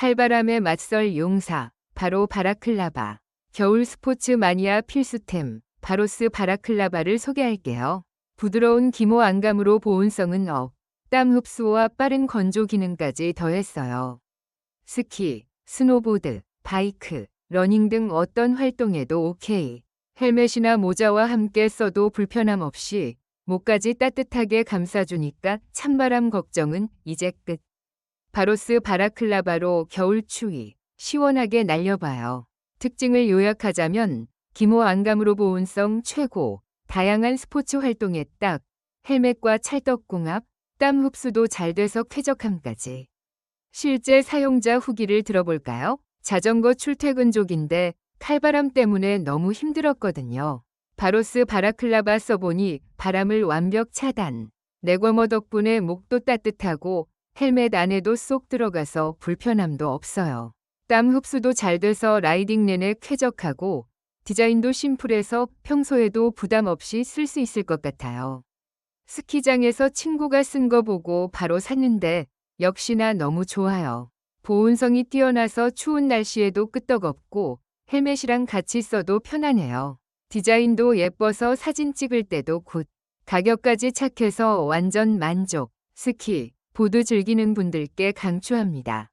칼바람에 맞설 용사, 바로 바라클라바. 겨울 스포츠 마니아 필수템, 바로스 바라클라바를 소개할게요. 부드러운 기모 안감으로 보온성은 업, 땀 흡수와 빠른 건조 기능까지 더했어요. 스키, 스노보드, 바이크, 러닝 등 어떤 활동에도 오케이. 헬멧이나 모자와 함께 써도 불편함 없이 목까지 따뜻하게 감싸주니까 찬바람 걱정은 이제 끝. 바로스 바라클라바로 겨울 추위 시원하게 날려봐요. 특징을 요약하자면 기모 안감으로 보온성 최고, 다양한 스포츠 활동에 딱, 헬멧과 찰떡궁합, 땀 흡수도 잘 돼서 쾌적함까지. 실제 사용자 후기를 들어볼까요? 자전거 출퇴근족인데 칼바람 때문에 너무 힘들었거든요. 바로스 바라클라바 써보니 바람을 완벽 차단. 내과머 덕분에 목도 따뜻하고 헬멧 안에도 쏙 들어가서 불편함도 없어요. 땀 흡수도 잘 돼서 라이딩 내내 쾌적하고 디자인도 심플해서 평소에도 부담 없이 쓸 수 있을 것 같아요. 스키장에서 친구가 쓴 거 보고 바로 샀는데 역시나 너무 좋아요. 보온성이 뛰어나서 추운 날씨에도 끄떡없고 헬멧이랑 같이 써도 편하네요. 디자인도 예뻐서 사진 찍을 때도 굿. 가격까지 착해서 완전 만족. 스키, 보드 즐기는 분들께 강추합니다.